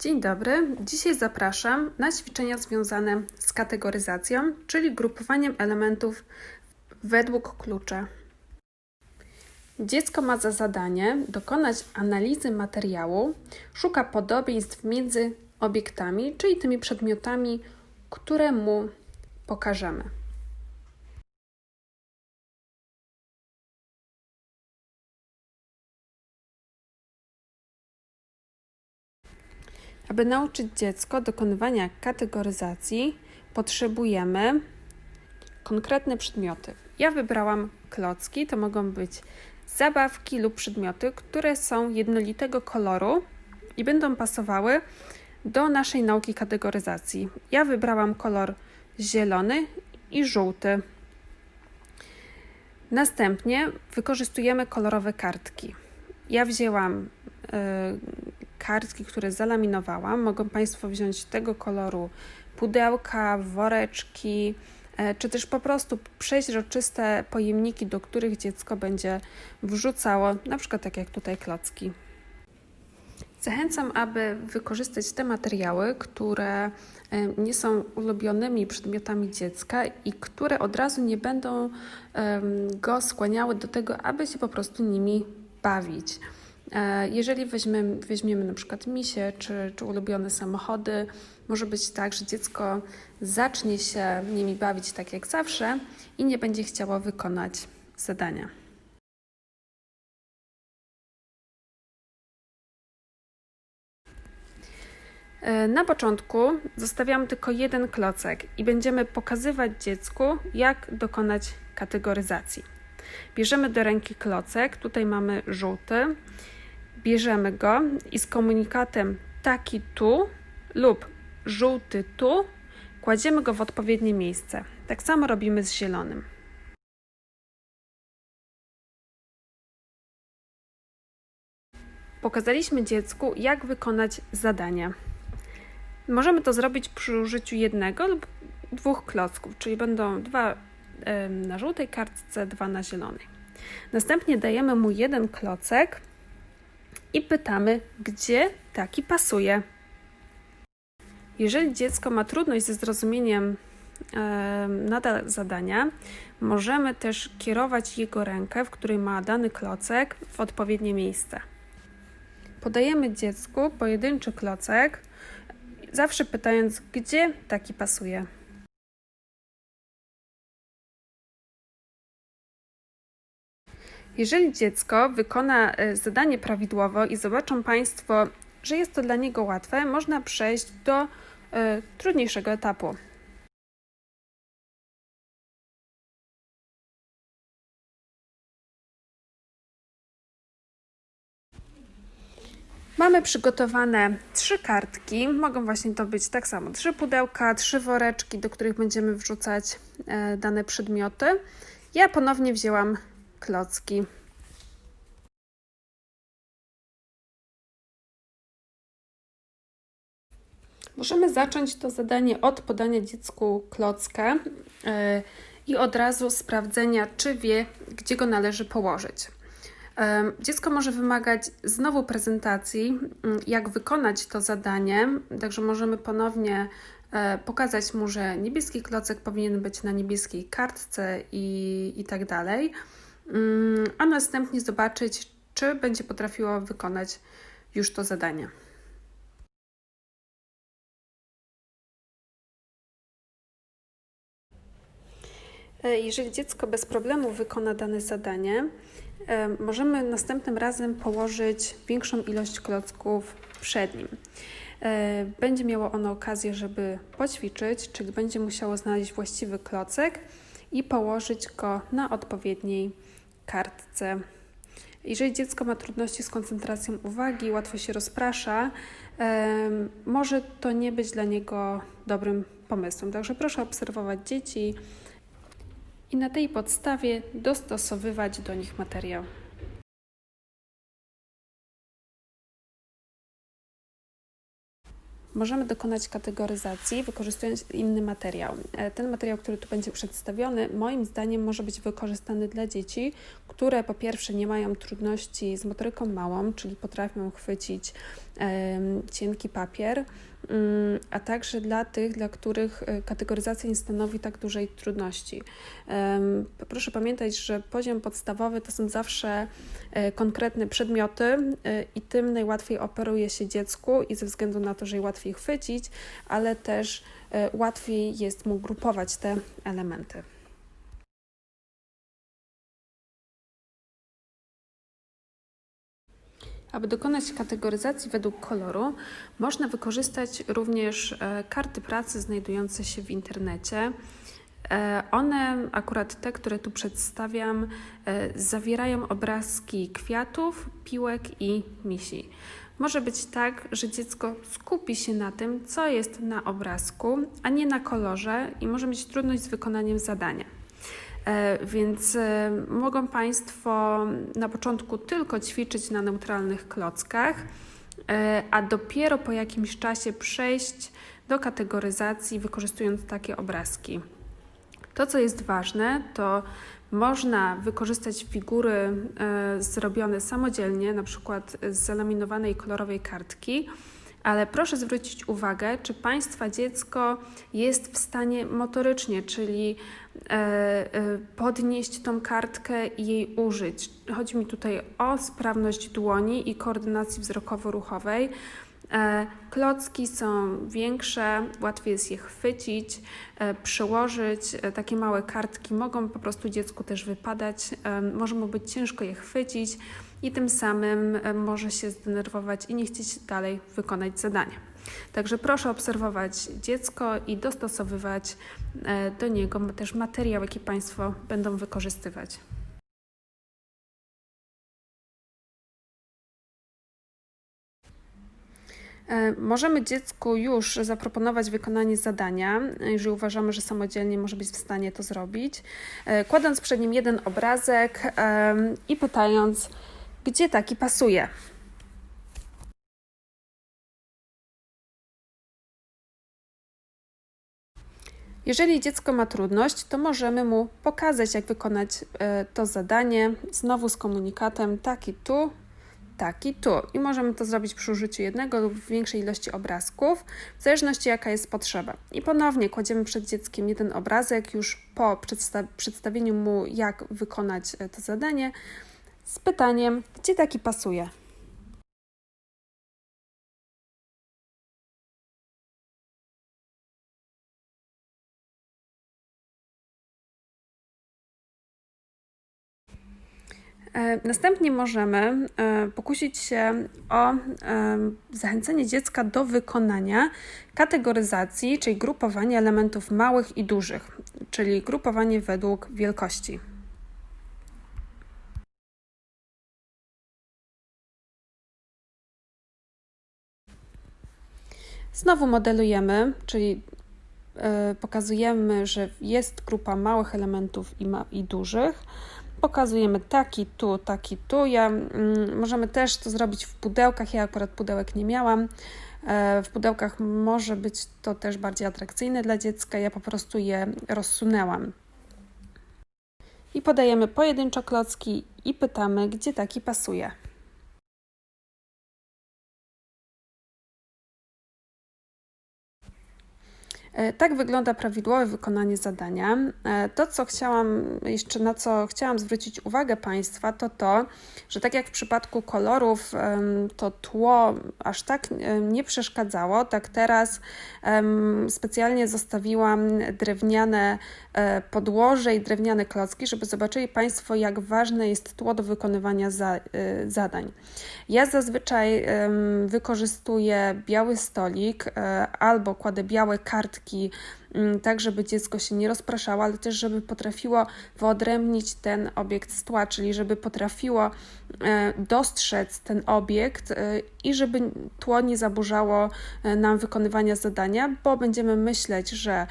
Dzień dobry. Dzisiaj zapraszam na ćwiczenia związane z kategoryzacją, czyli grupowaniem elementów według klucza. Dziecko ma za zadanie dokonać analizy materiału, szuka podobieństw między obiektami, czyli tymi przedmiotami, które mu pokażemy. Aby nauczyć dziecko dokonywania kategoryzacji, potrzebujemy konkretne przedmioty. Ja wybrałam klocki, to mogą być zabawki lub przedmioty, które są jednolitego koloru i będą pasowały do naszej nauki kategoryzacji. Ja wybrałam kolor zielony i żółty. Następnie wykorzystujemy kolorowe kartki. Ja wzięłam y, kartki, które zalaminowałam. Mogą Państwo wziąć tego koloru pudełka, woreczki, e, czy też po prostu przeźroczyste pojemniki, do których dziecko będzie wrzucało, na przykład tak jak tutaj klocki. Zachęcam, aby wykorzystać te materiały, które e, nie są ulubionymi przedmiotami dziecka i które od razu nie będą go skłaniały do tego, aby się po prostu nimi bawić. E, jeżeli weźmiemy, weźmiemy na przykład misie czy, czy ulubione samochody, może być tak, że dziecko zacznie się nimi bawić tak jak zawsze i nie będzie chciało wykonać zadania. E, na początku zostawiam tylko jeden klocek i będziemy pokazywać dziecku, jak dokonać kategoryzacji. Bierzemy do ręki klocek, tutaj mamy żółty bierzemy go i z komunikatem taki tu lub żółty tu kładziemy go w odpowiednie miejsce. Tak samo robimy z zielonym. Pokazaliśmy dziecku, jak wykonać zadanie. Możemy to zrobić przy użyciu jednego lub dwóch klocków, czyli będą dwa na żółtej kartce, dwa na zielonej. Następnie dajemy mu jeden klocek i pytamy, gdzie taki pasuje. Jeżeli dziecko ma trudność ze zrozumieniem nadal zadania, możemy też kierować jego rękę, w której ma dany klocek, w odpowiednie miejsce. Podajemy dziecku pojedynczy klocek, zawsze pytając, gdzie taki pasuje. Jeżeli dziecko wykona e, zadanie prawidłowo i zobaczą Państwo, że jest to dla niego łatwe, można przejść do y, trudniejszego etapu. Mamy przygotowane trzy kartki. Mogą właśnie to być tak samo trzy pudełka, trzy woreczki, do których będziemy wrzucać e, dane przedmioty. Ja ponownie wzięłam klocki. Możemy zacząć to zadanie od podania dziecku klocka yy, i od razu sprawdzenia, czy wie, gdzie go należy położyć. Yy, dziecko może wymagać znowu prezentacji, yy, jak wykonać to zadanie, także możemy ponownie E, pokazać mu, że niebieski klocek powinien być na niebieskiej kartce i, i tak dalej, mm, a następnie zobaczyć, czy będzie potrafiło wykonać już to zadanie. E, jeżeli dziecko bez problemu wykona dane zadanie, e, możemy następnym razem położyć większą ilość klocków przed nim. E, będzie miało ono okazję, żeby poćwiczyć, czyli będzie musiało znaleźć właściwy klocek i położyć go na odpowiedniej kartce. Jeżeli dziecko ma trudności z koncentracją uwagi, łatwo się rozprasza, może to nie być dla niego dobrym pomysłem. Także proszę obserwować dzieci i na tej podstawie dostosowywać do nich materiał. Możemy dokonać kategoryzacji wykorzystując inny materiał. E, ten materiał, który tu będzie przedstawiony, moim zdaniem może być wykorzystany dla dzieci, które po pierwsze nie mają trudności z motoryką małą, czyli potrafią chwycić cienki papier, a także dla tych, dla których e, kategoryzacja nie stanowi tak dużej trudności. Proszę pamiętać, że poziom podstawowy to są zawsze e, konkretne przedmioty e, i tym najłatwiej operuje się dziecku i ze względu na to, że je łatwiej chwycić, ale też łatwiej jest mu grupować te elementy. Aby dokonać kategoryzacji według koloru, można wykorzystać również e, karty pracy znajdujące się w internecie. E, one, akurat te, które tu przedstawiam, e, zawierają obrazki kwiatów, piłek i misi. Może być tak, że dziecko skupi się na tym, co jest na obrazku, a nie na kolorze, i może mieć trudność z wykonaniem zadania. E, więc e, mogą Państwo na początku tylko ćwiczyć na neutralnych klockach, e, a dopiero po jakimś czasie przejść do kategoryzacji wykorzystując takie obrazki. To, co jest ważne, to można wykorzystać figury zrobione samodzielnie, na przykład z zalaminowanej kolorowej kartki ale proszę zwrócić uwagę, czy Państwa dziecko jest w stanie motorycznie, czyli e, e, podnieść tą kartkę i jej użyć. Chodzi mi tutaj o sprawność dłoni i koordynacji wzrokowo-ruchowej. E, klocki są większe, łatwiej jest je chwycić, przełożyć. Takie małe kartki mogą po prostu dziecku też wypadać, może mu być ciężko je chwycić i tym samym e, może się zdenerwować i nie chcieć dalej wykonać zadania. Także proszę obserwować dziecko i dostosowywać e, do niego też materiał, jaki Państwo będą wykorzystywać. E, możemy dziecku już zaproponować wykonanie zadania, jeżeli uważamy, że samodzielnie może być w stanie to zrobić, kładąc przed nim jeden obrazek i pytając, gdzie taki pasuje. Jeżeli dziecko ma trudność, to możemy mu pokazać, jak wykonać e, to zadanie, znowu z komunikatem taki tu, taki tu. I możemy to zrobić przy użyciu jednego lub większej ilości obrazków, w zależności jaka jest potrzeba. I ponownie kładziemy przed dzieckiem jeden obrazek, już po przedstaw przedstawieniu mu, jak wykonać e, to zadanie z pytaniem, gdzie taki pasuje. E, następnie możemy e, pokusić się o e, zachęcenie dziecka do wykonania kategoryzacji, czyli grupowania elementów małych i dużych, czyli grupowanie według wielkości. Znowu modelujemy, czyli y, pokazujemy, że jest grupa małych elementów i, ma, i dużych. Pokazujemy taki tu, taki tu. Ja, y, możemy też to zrobić w pudełkach. Ja akurat pudełek nie miałam. Y, w pudełkach może być to też bardziej atrakcyjne dla dziecka. Ja po prostu je rozsunęłam. I podajemy pojedynczo klocki i pytamy, gdzie taki pasuje. Tak wygląda prawidłowe wykonanie zadania. E, to, co chciałam, jeszcze na co chciałam zwrócić uwagę Państwa, to to, że tak jak w przypadku kolorów, to tło aż tak nie przeszkadzało, tak teraz specjalnie zostawiłam drewniane e, podłoże i drewniane klocki, żeby zobaczyli Państwo, jak ważne jest tło do wykonywania za, zadań. Ja zazwyczaj wykorzystuję biały stolik albo kładę białe kartki Mm, tak żeby dziecko się nie rozpraszało, ale też żeby potrafiło wyodrębnić ten obiekt z tła, czyli żeby potrafiło e, dostrzec ten obiekt e, i żeby tło nie zaburzało e, nam wykonywania zadania, bo będziemy myśleć, że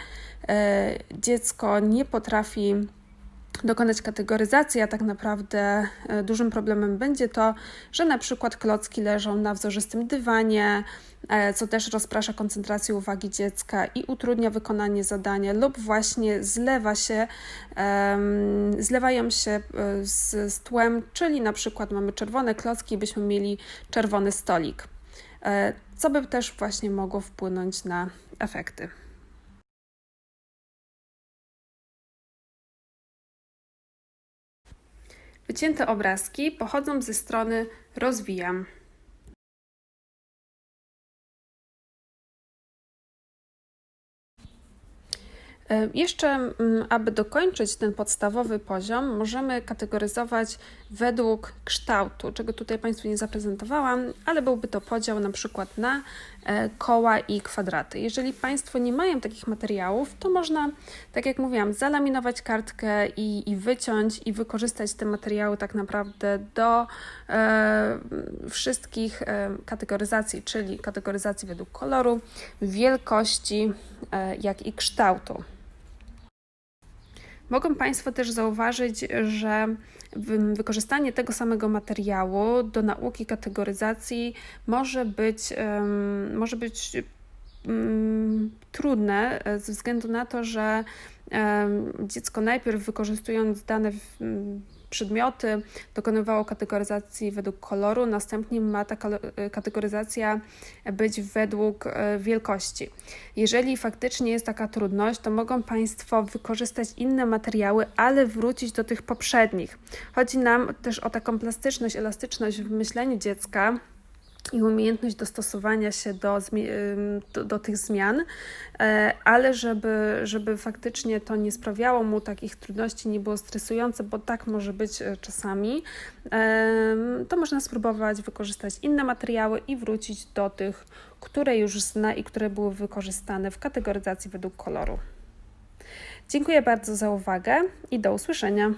dziecko nie potrafi dokonać kategoryzacji, a tak naprawdę e, dużym problemem będzie to, że na przykład klocki leżą na wzorzystym dywanie, e, co też rozprasza koncentrację uwagi dziecka i utrudnia wykonanie zadania, lub właśnie zlewa się, zlewają się e, z, z tłem, czyli na przykład mamy czerwone klocki i byśmy mieli czerwony stolik, co by też właśnie mogło wpłynąć na efekty. Wycięte obrazki pochodzą ze strony Rozwijam. Jeszcze, mm, aby dokończyć ten podstawowy poziom, możemy kategoryzować według kształtu, czego tutaj Państwu nie zaprezentowałam, ale byłby to podział na przykład na e, koła i kwadraty. Jeżeli Państwo nie mają takich materiałów, to można, tak jak mówiłam, zalaminować kartkę i, i wyciąć i wykorzystać te materiały tak naprawdę do e, wszystkich e, kategoryzacji, czyli kategoryzacji według koloru, wielkości, e, jak i kształtu. Mogą Państwo też zauważyć, że wykorzystanie tego samego materiału do nauki kategoryzacji może być, może być trudne ze względu na to, że dziecko najpierw wykorzystując dane przedmioty, dokonywało kategoryzacji według koloru, następnie ma ta kategoryzacja być według e, wielkości. Jeżeli faktycznie jest taka trudność, to mogą Państwo wykorzystać inne materiały, ale wrócić do tych poprzednich. Chodzi nam też o taką plastyczność, elastyczność w myśleniu dziecka i umiejętność dostosowania się do, do, do, tych zmian, e, ale żeby, żeby faktycznie to nie sprawiało mu takich trudności, nie było stresujące, bo tak może być e, czasami, to można spróbować wykorzystać inne materiały i wrócić do tych, które już zna i które były wykorzystane w kategoryzacji według koloru. Dziękuję bardzo za uwagę i do usłyszenia.